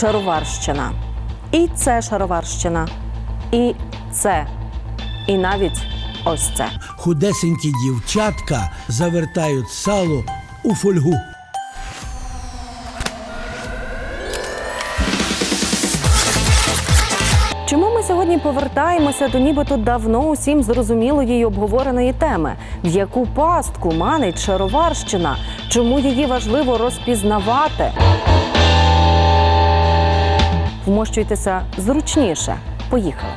Шароварщина. І це шароварщина. І це. І навіть ось це. Худесенькі дівчатка завертають сало у фольгу. Чому ми сьогодні повертаємося до нібито давно усім зрозумілої й обговореної теми, в яку пастку манить шароварщина? Чому її важливо розпізнавати? Вмощуйтеся зручніше. Поїхали.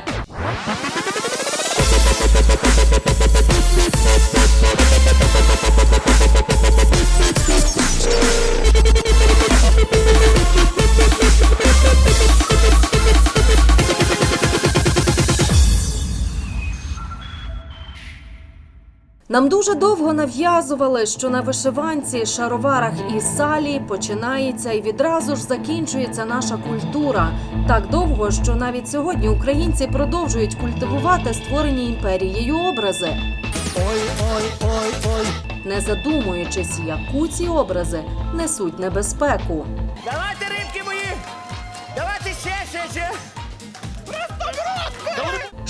Нам дуже довго нав'язували, що на вишиванці, шароварах і салі починається і відразу ж закінчується наша культура. Так довго, що навіть сьогодні українці продовжують культивувати створені імперією образи. Ой, ой, ой, ой. Не задумуючись, яку ці образи несуть небезпеку. Давайте, рибки мої! Давайте ще, ще, ще!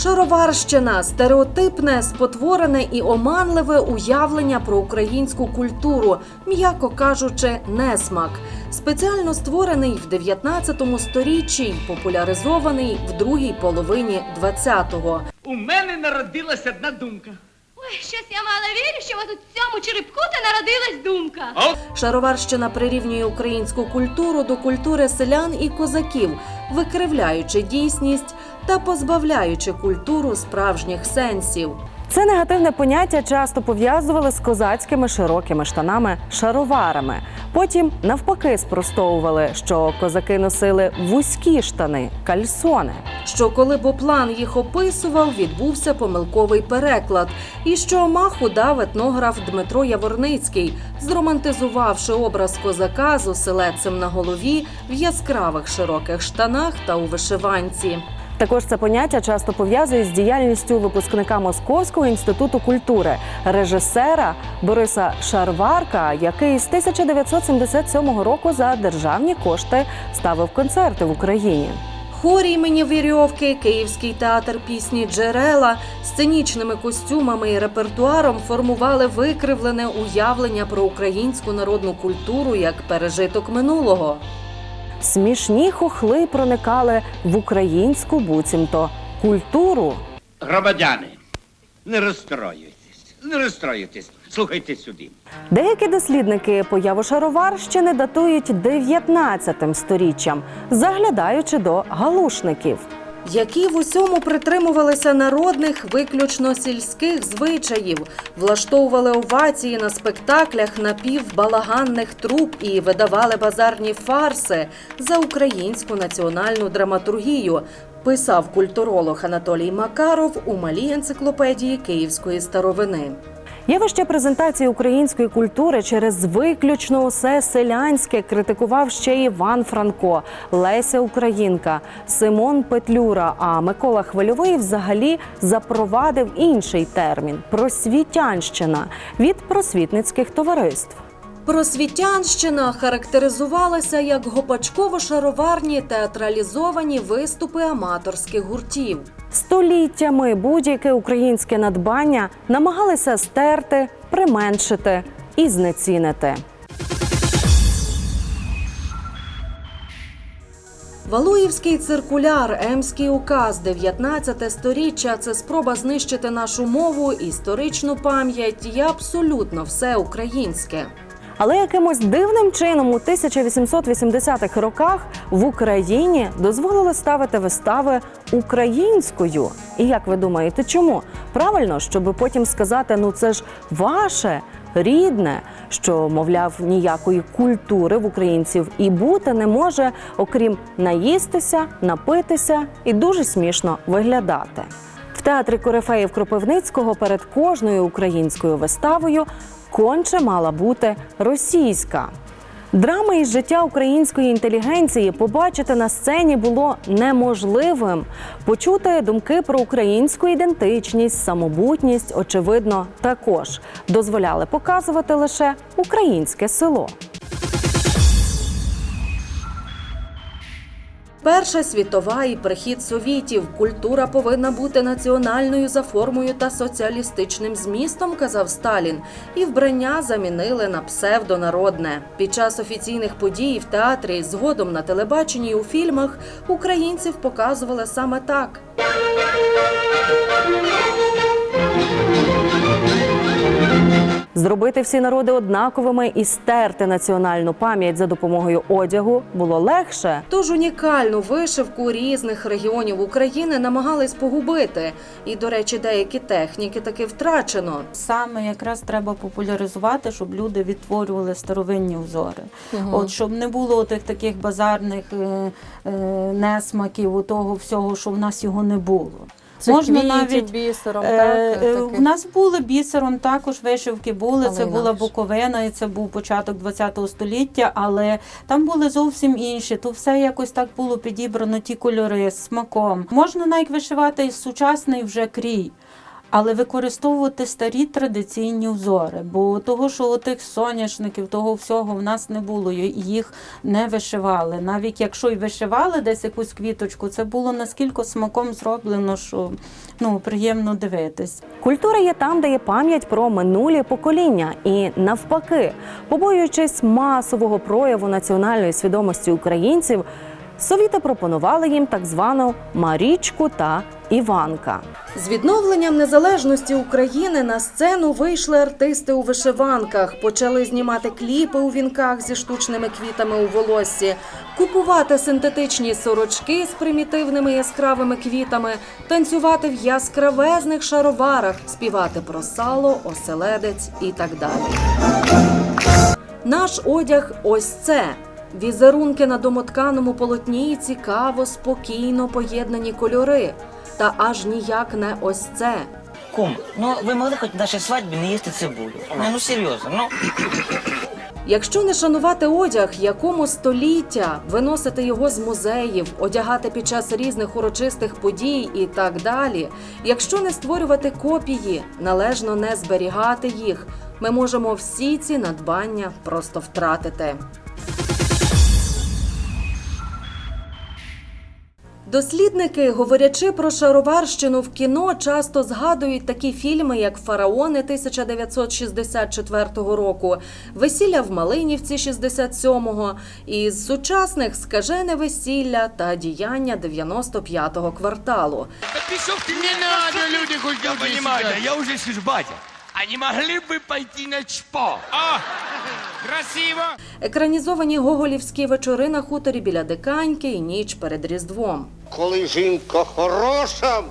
Шароварщина стереотипне, спотворене і оманливе уявлення про українську культуру, м'яко кажучи, несмак. Спеціально створений в 19 сторіччі й популяризований в другій половині 20-го. У мене народилась одна думка. Ой, щось я мало вірю, що от у цьому черепку та народилась думка. Шароварщина прирівнює українську культуру до культури селян і козаків, викривляючи дійсність та позбавляючи культуру справжніх сенсів. Це негативне поняття часто пов'язували з козацькими широкими штанами шароварами. Потім навпаки спростовували, що козаки носили вузькі штани кальсони. Що коли Боплан їх описував, відбувся помилковий переклад, і що маху дав етнограф Дмитро Яворницький, зромантизувавши образ козака з оселедцем на голові в яскравих широких штанах та у вишиванці. Також це поняття часто пов'язує з діяльністю випускника Московського інституту культури, режисера Бориса Шарварка, який з 1977 року за державні кошти ставив концерти в Україні. Хор імені Вірьовки, Київський театр пісні Джерела сценічними костюмами і репертуаром формували викривлене уявлення про українську народну культуру як пережиток минулого. Смішні хохли проникали в українську буцімто культуру. Громадяни, не розстроюйтесь, не розстроюйтесь. Слухайте сюди. Деякі дослідники появу шароварщини датують 19 сторіччям, заглядаючи до галушників. Які в усьому притримувалися народних, виключно сільських звичаїв, влаштовували овації на спектаклях напівбалаганних труп і видавали базарні фарси за українську національну драматургію, писав культуролог Анатолій Макаров у малій енциклопедії Київської старовини. Явище презентації української культури через виключно усе селянське критикував ще Іван Франко, Леся Українка, Симон Петлюра. А Микола Хвильовий взагалі запровадив інший термін просвітянщина від просвітницьких товариств. Просвітянщина характеризувалася як гопачково-шароварні театралізовані виступи аматорських гуртів. Століттями будь-яке українське надбання намагалися стерти, применшити і знецінити. Валуївський циркуляр, Емський указ, 19 сторіччя це спроба знищити нашу мову, історичну пам'ять і абсолютно все українське. Але якимось дивним чином у 1880-х роках в Україні дозволили ставити вистави українською. І як ви думаєте, чому? Правильно, щоб потім сказати, ну це ж ваше. Рідне, що мовляв ніякої культури в українців і бути не може, окрім наїстися, напитися і дуже смішно виглядати. В театрі Корифеїв Кропивницького перед кожною українською виставою конче мала бути російська. Драми із життя української інтелігенції побачити на сцені було неможливим. Почути думки про українську ідентичність, самобутність, очевидно, також дозволяли показувати лише українське село. Перша світова і прихід совітів. Культура повинна бути національною за формою та соціалістичним змістом, казав Сталін, і вбрання замінили на псевдонародне. Під час офіційних подій в театрі, згодом на телебаченні у фільмах українців показували саме так. Зробити всі народи однаковими і стерти національну пам'ять за допомогою одягу було легше. Тож унікальну вишивку різних регіонів України намагались погубити. І, до речі, деякі техніки таки втрачено. Саме якраз треба популяризувати, щоб люди відтворювали старовинні узори. От щоб не було тих таких базарних е, е, несмаків, у того всього, що в нас його не було. Це Можна квітів, навіть бісером, Е, так? е, таких? В нас були бісером, також вишивки були. Але це була. Буковина, і це був початок ХХ століття, але там були зовсім інші. Тут все якось так було підібрано, ті кольори з смаком. Можна навіть вишивати і сучасний вже крій. Але використовувати старі традиційні узори, бо того, що у тих соняшників, того всього в нас не було, їх не вишивали. Навіть якщо й вишивали десь якусь квіточку, це було наскільки смаком зроблено, що ну приємно дивитись. Культура є там, де є пам'ять про минулі покоління, і навпаки, побоюючись масового прояву національної свідомості українців, совіти пропонували їм так звану Марічку та Іванка. З відновленням незалежності України на сцену вийшли артисти у вишиванках, почали знімати кліпи у вінках зі штучними квітами у волоссі, купувати синтетичні сорочки з примітивними яскравими квітами, танцювати в яскравезних шароварах, співати про сало, оселедець і так далі. Наш одяг ось це. Візерунки на домотканому полотні цікаво, спокійно поєднані кольори. Та аж ніяк не ось це. Кум, ну ви могли хоч на нашій свадьбі не їсти цибулю? Не, ну серйозно, ну. Якщо не шанувати одяг, якому століття виносити його з музеїв, одягати під час різних урочистих подій і так далі, якщо не створювати копії, належно не зберігати їх, ми можемо всі ці надбання просто втратити. Дослідники, говорячи про шароварщину в кіно, часто згадують такі фільми, як Фараони 1964 року, Весілля в Малинівці 67-го, і з сучасних Скажене весілля та діяння 95-го кварталу. Пішов ти не надо, люди хоть Я да, я уже сижу, батя. А не могли бы пойти на ЧПО? А, красиво. Екранізовані гоголівські вечори на хуторі біля Диканьки і ніч перед Різдвом. Коли жінка хороша,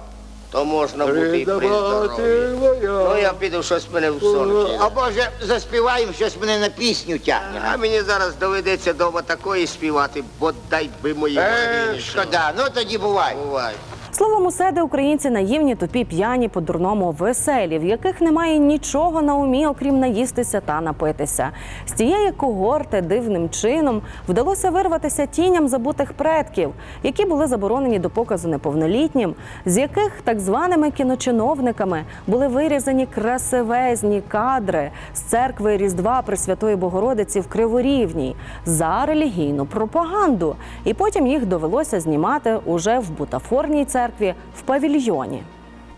то можна бути і при здоров'ї. Ну, я піду щось мене в сон. А може заспіваємо щось мене на пісню тягне. А мені зараз доведеться дома такої співати, бо дай би мої Е, шкода, ну тоді бувай. Бувай. Словом, усе, де українці наївні, тупі, п'яні, по-дурному веселі, в яких немає нічого на умі, окрім наїстися та напитися. З цієї когорти дивним чином вдалося вирватися тіням забутих предків, які були заборонені до показу неповнолітнім, з яких так званими кіночиновниками були вирізані красивезні кадри з церкви Різдва Пресвятої Богородиці в Криворівній за релігійну пропаганду. І потім їх довелося знімати уже в бутафорній церкві в павільйоні.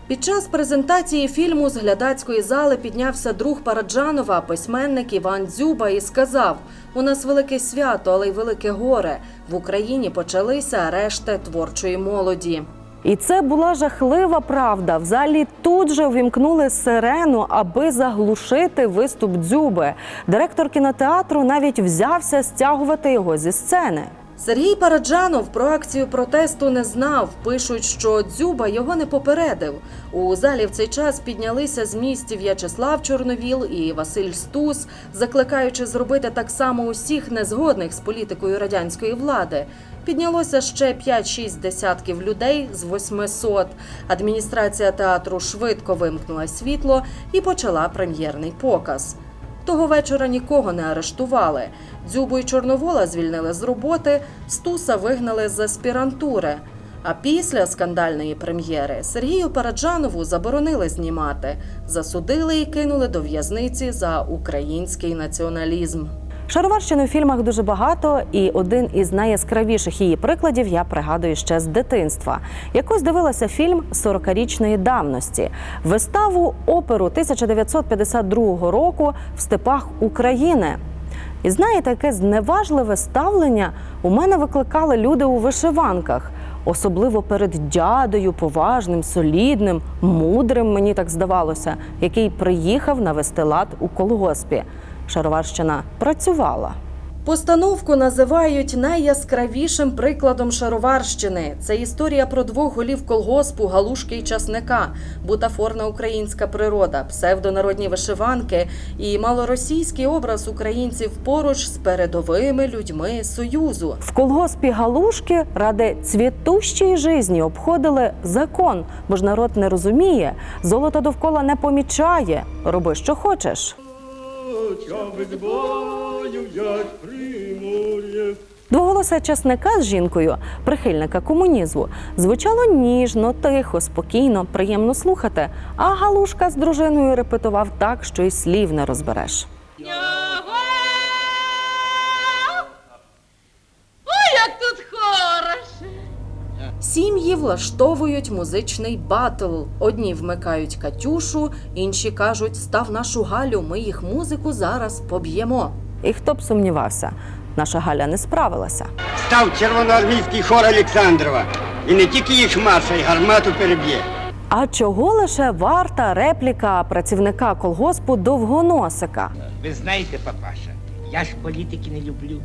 Під час презентації фільму з глядацької зали піднявся друг Параджанова, письменник Іван Дзюба, і сказав: у нас велике свято, але й велике горе. В Україні почалися арешти творчої молоді. І це була жахлива правда. В залі тут же увімкнули сирену, аби заглушити виступ дзюби. Директор кінотеатру навіть взявся стягувати його зі сцени. Сергій Параджанов про акцію протесту не знав. Пишуть, що Дзюба його не попередив. У залі в цей час піднялися з місць В'ячеслав Чорновіл і Василь Стус, закликаючи зробити так само усіх незгодних з політикою радянської влади. Піднялося ще 5-6 десятків людей з 800. Адміністрація театру швидко вимкнула світло і почала прем'єрний показ. Того вечора нікого не арештували. Дзюбу й Чорновола звільнили з роботи, Стуса вигнали з аспірантури. А після скандальної прем'єри Сергію Параджанову заборонили знімати, засудили і кинули до в'язниці за український націоналізм. Шароварщини у фільмах дуже багато, і один із найяскравіших її прикладів я пригадую ще з дитинства. Якось дивилася фільм «40-річної давності, виставу оперу 1952 року в степах України. І знаєте, яке зневажливе ставлення у мене викликали люди у вишиванках, особливо перед дядою, поважним, солідним, мудрим, мені так здавалося, який приїхав навести лад у колгоспі. Шароварщина працювала. Постановку називають найяскравішим прикладом шароварщини. Це історія про двох голів колгоспу Галушки і Часника, бутафорна українська природа, псевдонародні вишиванки і малоросійський образ українців поруч з передовими людьми Союзу. В колгоспі Галушки ради цвітущої житті обходили закон, бо ж народ не розуміє, золото довкола не помічає. Роби, що хочеш. Двоголоса часника з жінкою, прихильника комунізму, звучало ніжно, тихо, спокійно, приємно слухати. А галушка з дружиною репетував так, що й слів не розбереш. Сім'ї влаштовують музичний батл. Одні вмикають Катюшу, інші кажуть: став нашу Галю, ми їх музику зараз поб'ємо. І хто б сумнівався, наша Галя не справилася. Став червоноармійський хор Олександрова. І не тільки їх марша, й гармату переб'є. А чого лише варта репліка працівника колгоспу довгоносика? Ви знаєте, папаша, я ж політики не люблю.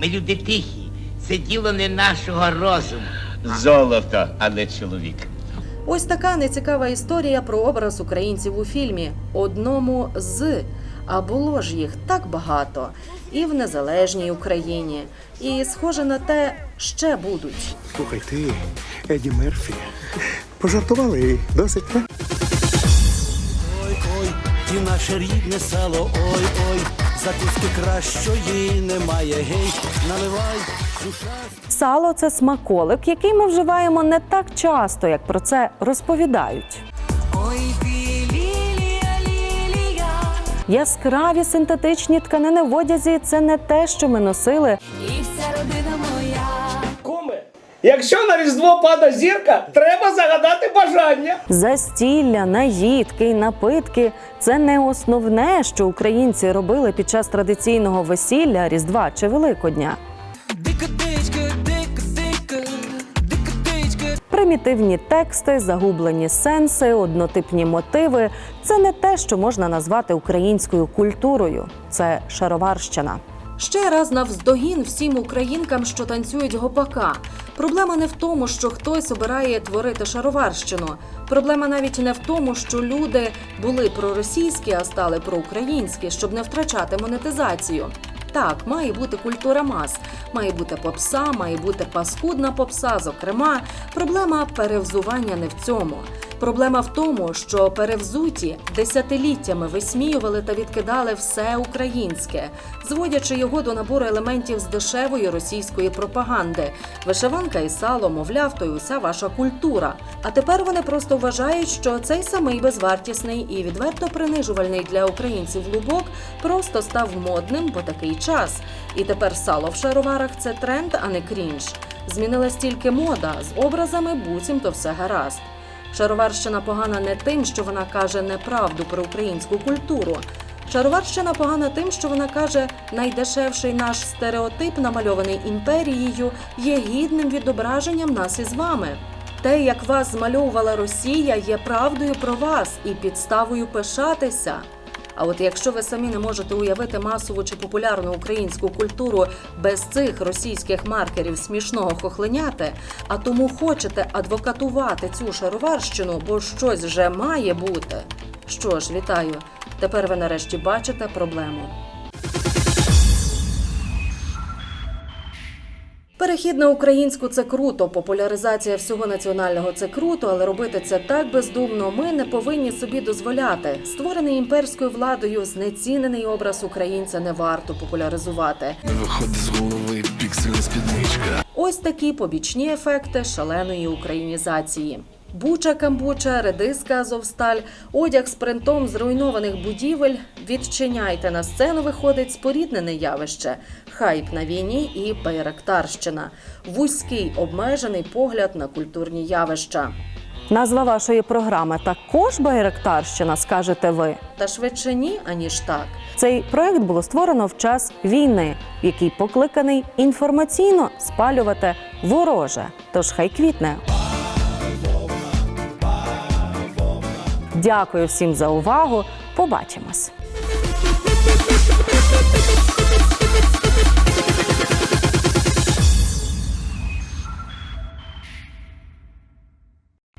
Ми люди тихі. Це діло не нашого розуму. Золото, а не чоловік. Ось така нецікава історія про образ українців у фільмі. Одному з. А було ж їх так багато і в незалежній Україні. І схоже на те, ще будуть. Слухай ти, Еді Мерфі. Пожартували і досить. Ой, ой, ти наше рідне сало, ой, ой, закуски кращої немає, гей, наливай, душа. Сало це смаколик, який ми вживаємо не так часто, як про це розповідають. Ой, лілія, лілія, Яскраві синтетичні тканини в одязі це не те, що ми носили і вся родина якщо на Різдво падає зірка, треба загадати бажання. Застілля, наїдки й напитки це не основне, що українці робили під час традиційного весілля, Різдва чи Великодня. Примітивні тексти, загублені сенси, однотипні мотиви це не те, що можна назвати українською культурою. Це шароварщина. Ще раз навздогін всім українкам, що танцюють гопака. Проблема не в тому, що хтось обирає творити шароварщину. Проблема навіть не в тому, що люди були проросійські, а стали проукраїнські, щоб не втрачати монетизацію. Так, має бути культура мас, має бути попса, має бути паскудна попса. Зокрема, проблема перевзування не в цьому. Проблема в тому, що перевзуті десятиліттями висміювали та відкидали все українське, зводячи його до набору елементів з дешевої російської пропаганди. Вишиванка і сало, мовляв, то й уся ваша культура. А тепер вони просто вважають, що цей самий безвартісний і відверто принижувальний для українців лубок просто став модним, бо такий час. І тепер сало в шароварах це тренд, а не крінж. Змінилась тільки мода з образами, буцімто все гаразд. Шароварщина погана не тим, що вона каже неправду про українську культуру. Шароварщина погана тим, що вона каже, найдешевший наш стереотип, намальований імперією, є гідним відображенням нас із вами. Те, як вас змальовувала Росія, є правдою про вас і підставою пишатися. А от якщо ви самі не можете уявити масову чи популярну українську культуру без цих російських маркерів смішного хохленяти, а тому хочете адвокатувати цю шароварщину, бо щось вже має бути. Що ж, вітаю. Тепер ви нарешті бачите проблему. Перехід на українську це круто, популяризація всього національного це круто, але робити це так бездумно ми не повинні собі дозволяти. Створений імперською владою знецінений образ українця не варто популяризувати. Виходить з голови піксельна спідничка. Ось такі побічні ефекти шаленої українізації. Буча Камбуча, редиска Азовсталь, одяг з принтом зруйнованих будівель. Відчиняйте на сцену виходить споріднене явище, хайп на війні і байрактарщина, вузький обмежений погляд на культурні явища. Назва вашої програми також байрактарщина, скажете ви. Та швидше ні, аніж так. Цей проект було створено в час війни, який покликаний інформаційно спалювати вороже. Тож хай квітне. Дякую всім за увагу. Побачимось.